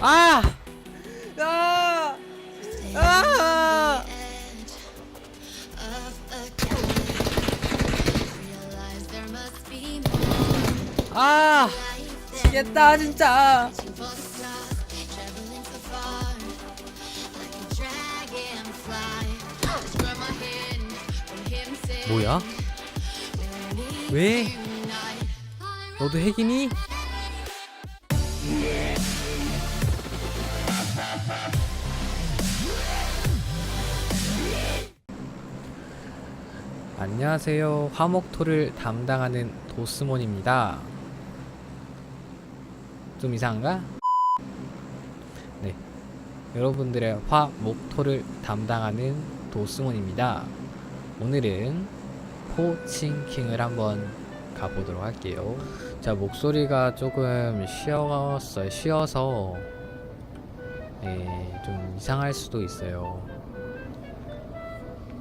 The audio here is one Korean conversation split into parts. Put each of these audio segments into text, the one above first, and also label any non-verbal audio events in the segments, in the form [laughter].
아! 아! 아! 아! 미치겠다 진짜. 뭐야? 왜? 너도 핵이니? 안녕하세요. 화목토를 담당하는 도스몬입니다. 좀 이상한가? 네. 여러분들의 화목토를 담당하는 도스몬입니다. 오늘은 포칭킹을 한번 가보도록 할게요. 자, 목소리가 조금 쉬었어요. 쉬어서 네, 좀 이상할 수도 있어요.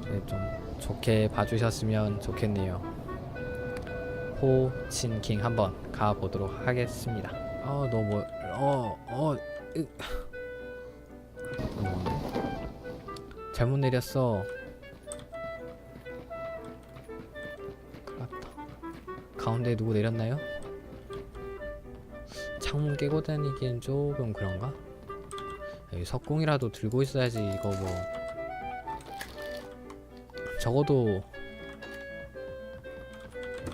네, 좀 좋게 봐주셨으면 좋겠네요. 호친킹 한번 가보도록 하겠습니다. 어, 너무 어, 어, 으. 어, 잘못 내렸어. 큰일 났다. 가운데 누구 내렸나요? 창문 깨고 다니기엔 조금 그런가? 여기 석궁이라도 들고 있어야지 이거 뭐 적어도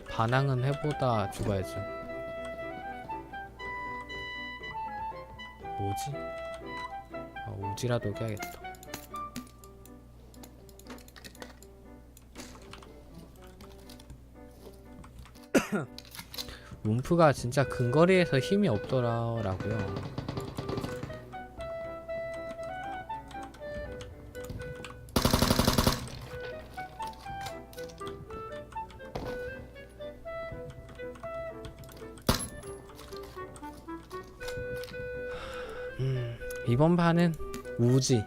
반항은 해보다 죽어야죠. 뭐지? 아, 우지라도 껴야겠다. [coughs] 움프가 진짜 근거리에서 힘이 없더라고요. 이번 판은 우지,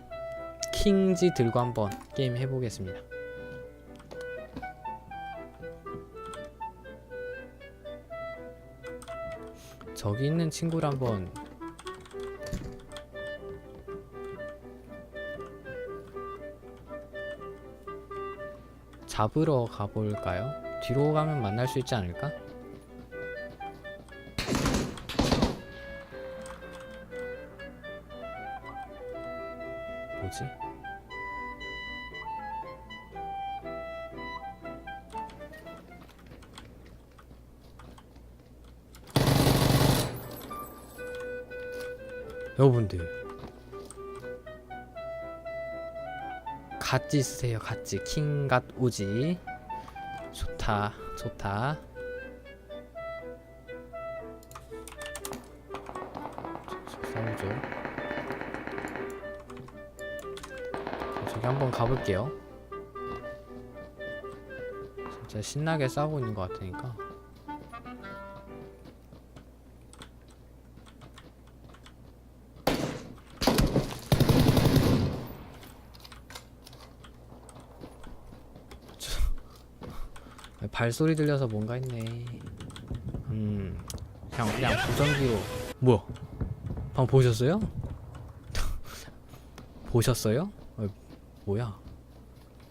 킹지 들고 한번 게임 해보겠습니다. 저기 있는 친구를 한번 잡으러 가볼까요? 뒤로 가면 만날 수 있지 않을까? 뭐지? 여러분들 같이 쓰세요? 같이 킹갓 우지. 좋다 좋다. 싸우죠 한번 가볼게요 진짜 신나게 싸우고 있는 것 같으니까 [laughs] 발소리 들려서 뭔가 했네. 음, 그냥 그냥 보정기로. 뭐야? 방금 보셨어요? [laughs] 보셨어요? 어, 뭐야?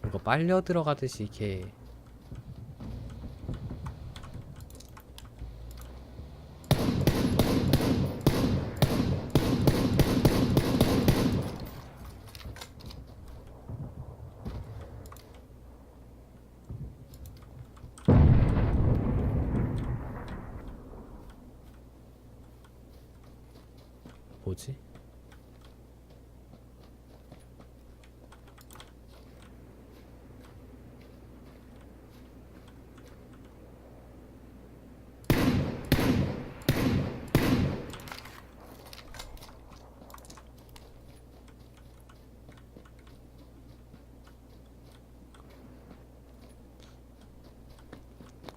이거 빨려 들어가듯이 이렇게. 뭐지?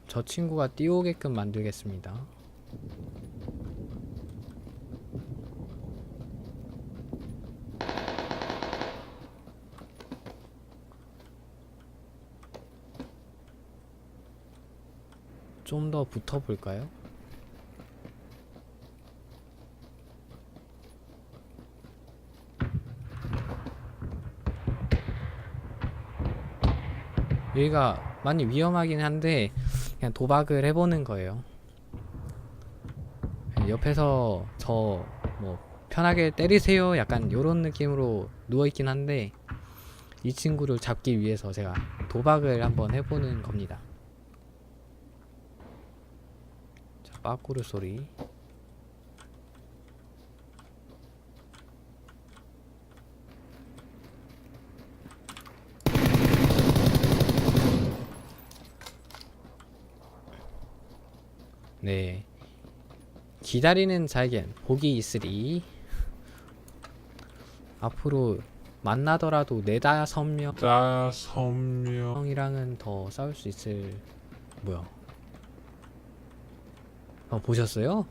저 친구가 띄우게끔 만들겠습니다. 좀 더 붙어볼까요? 여기가 많이 위험하긴 한데 그냥 도박을 해보는 거예요. 그냥 옆에서 저 뭐 편하게 때리세요 약간 요런 느낌으로 누워있긴 한데 이 친구를 잡기 위해서 제가 도박을 한번 해보는 겁니다. 자, 빠꾸르 소리. 네. 기다리는 자에겐 복이 있으리. 앞으로 만나더라도 네다섯 명 다섯 명 형이랑은 더 싸울 수 있을 뭐야? 어 보셨어요?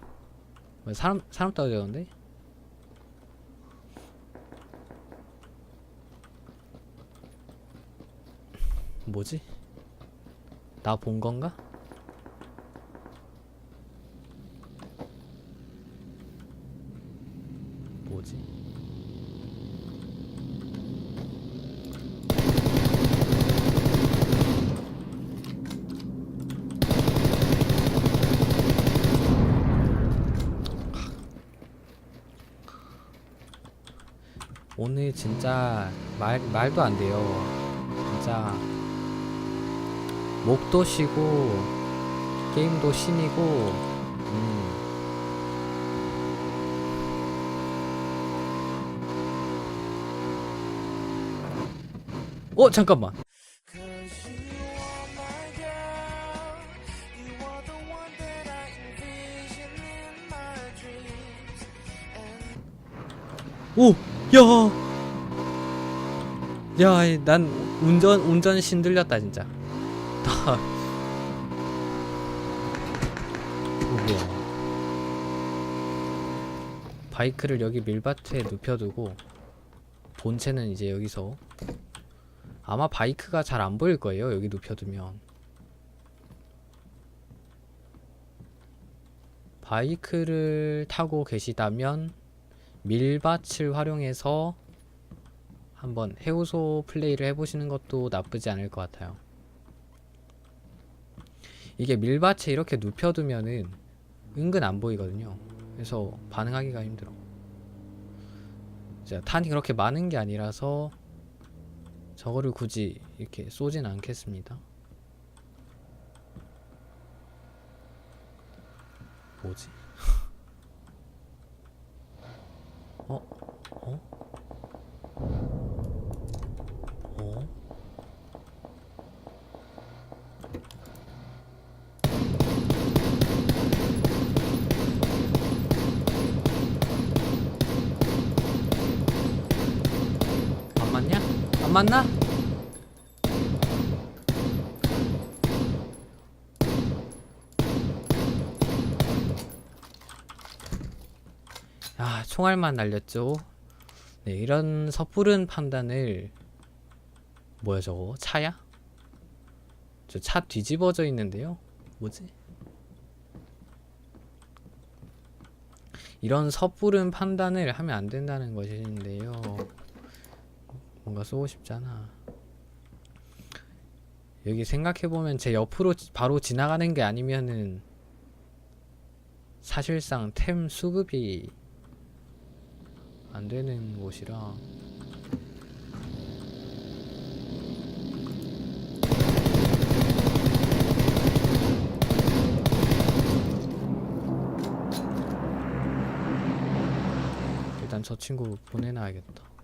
뭐 사람 사람 떨어졌는데? 뭐지? 나 본 건가? 뭐지? 오늘 진짜 말 말도 안 돼요. 진짜 목도 쉬고 게임도 신이고 음. 어 잠깐만 오! 야! 야, 난 운전, 운전 신들렸다, 진짜. 나. 어, 뭐야. 바이크를 여기 밀밭에 눕혀두고, 본체는 이제 여기서. 아마 바이크가 잘 안 보일 거예요, 여기 눕혀두면. 바이크를 타고 계시다면, 밀밭을 활용해서 한번 해우소 플레이를 해보시는 것도 나쁘지 않을 것 같아요. 이게 밀밭에 이렇게 눕혀두면은 은근 안 보이거든요. 그래서 반응하기가 힘들어. 자, 탄이 그렇게 많은 게 아니라서 저거를 굳이 이렇게 쏘진 않겠습니다. 뭐지? [laughs] 어? 어? 어? 안 맞냐? 안 맞나? 아, 총알만 날렸죠. 네, 이런 섣부른 판단을 뭐야 저거? 차야? 저 차 뒤집어져 있는데요. 뭐지? 이런 섣부른 판단을 하면 안 된다는 것인데요. 뭔가 쏘고 싶잖아. 여기 생각해보면 제 옆으로 지- 바로 지나가는 게 아니면은 사실상 템 수급이 안 되는 곳이라 일단 저 친구 보내놔야겠다.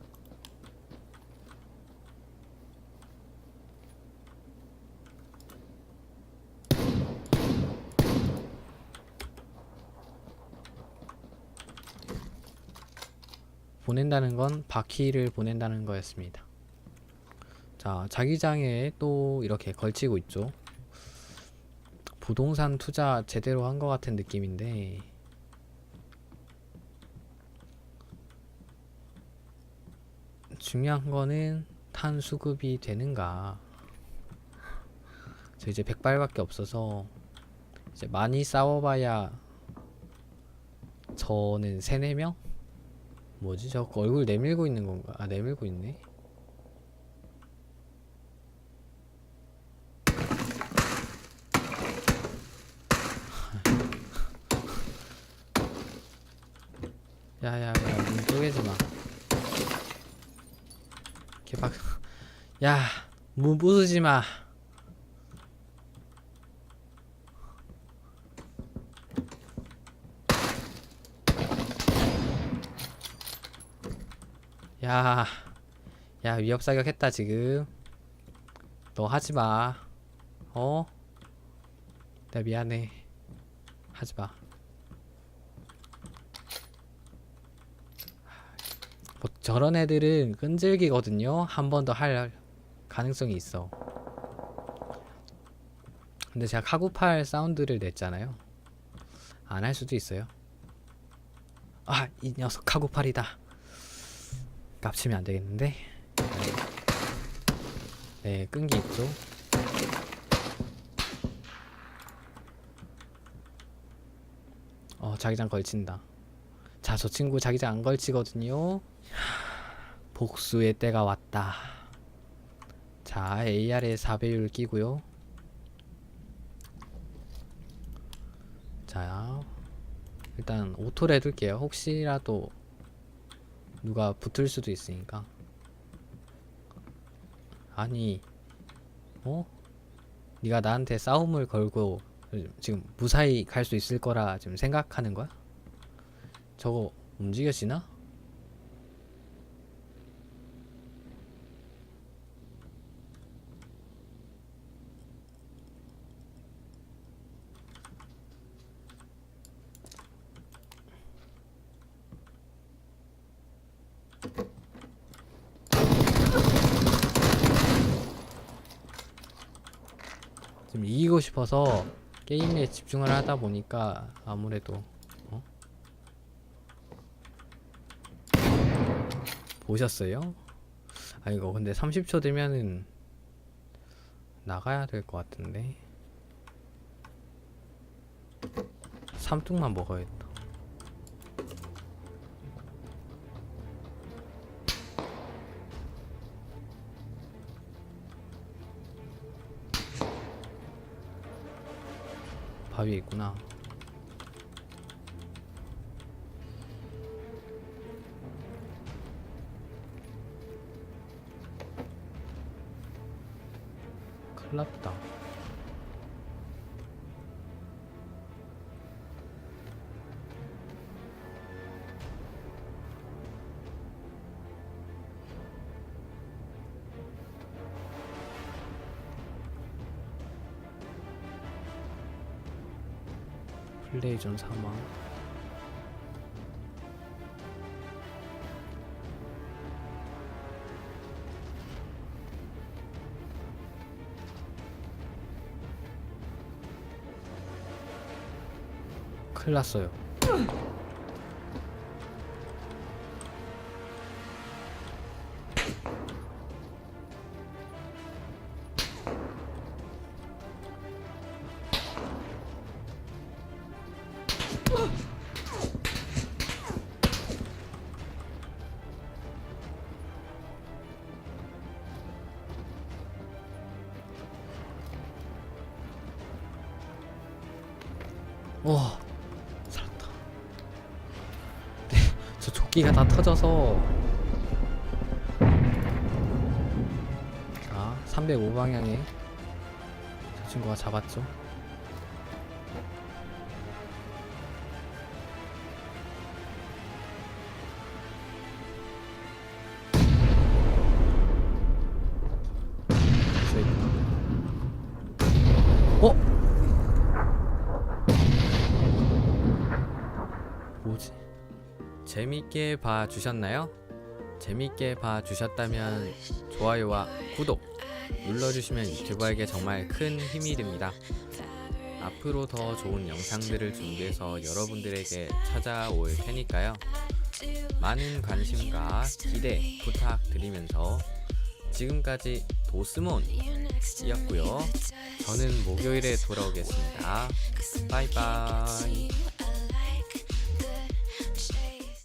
보낸다는 건 바퀴를 보낸다는 거였습니다. 자, 자기장에 또 이렇게 걸치고 있죠. 부동산 투자 제대로 한 것 같은 느낌인데 중요한 거는 탄 수급이 되는가. 저 이제 100발밖에 없어서 이제 많이 싸워봐야 저는 3, 4명? 뭐지? 저 얼굴 내밀고 있는 건가? 아 내밀고 있네 야야야 눈 쪼개지마 개박 야 문 부수지마 야, 야 위협 사격했다 지금. 너 하지 마. 어? 나 미안해. 하지 마. 뭐 저런 애들은 끈질기거든요. 한 번 더 할 가능성이 있어. 근데 제가 카구팔 사운드를 냈잖아요. 안 할 수도 있어요. 아, 이 녀석 카구팔이다. 깝치면 안 되겠는데. 네, 끈기 있죠. 어, 자기장 걸친다. 자, 저 친구 자기장 안 걸치거든요. 복수의 때가 왔다. 자, AR에 4배율 끼고요. 자, 일단 오토를 해둘게요. 혹시라도 누가 붙을 수도 있으니까. 아니, 어? 네가 나한테 싸움을 걸고 지금 무사히 갈 수 있을 거라 지금 생각하는 거야? 저거 움직여지나? 지금 이기고 싶어서 게임에 집중을 하다 보니까 아무래도 어? 보셨어요? 아 이거 근데 30초 되면은 나가야 될 것 같은데 삼뚱만 먹어야겠다 밥이 있구나. 큰일 났다 플레이존 사망. 큰일 났어요 저 조끼가 다 터져서. 자 305방향에 저 친구가 잡았죠 재밌게 봐주셨나요? 재밌게 봐주셨다면 좋아요와 구독 눌러주시면 유튜버에게 정말 큰 힘이 됩니다. 앞으로 더 좋은 영상들을 준비해서 여러분들에게 찾아올 테니까요. 많은 관심과 기대 부탁드리면서 지금까지 도스몬이었고요. 저는 목요일에 돌아오겠습니다. 바이바이.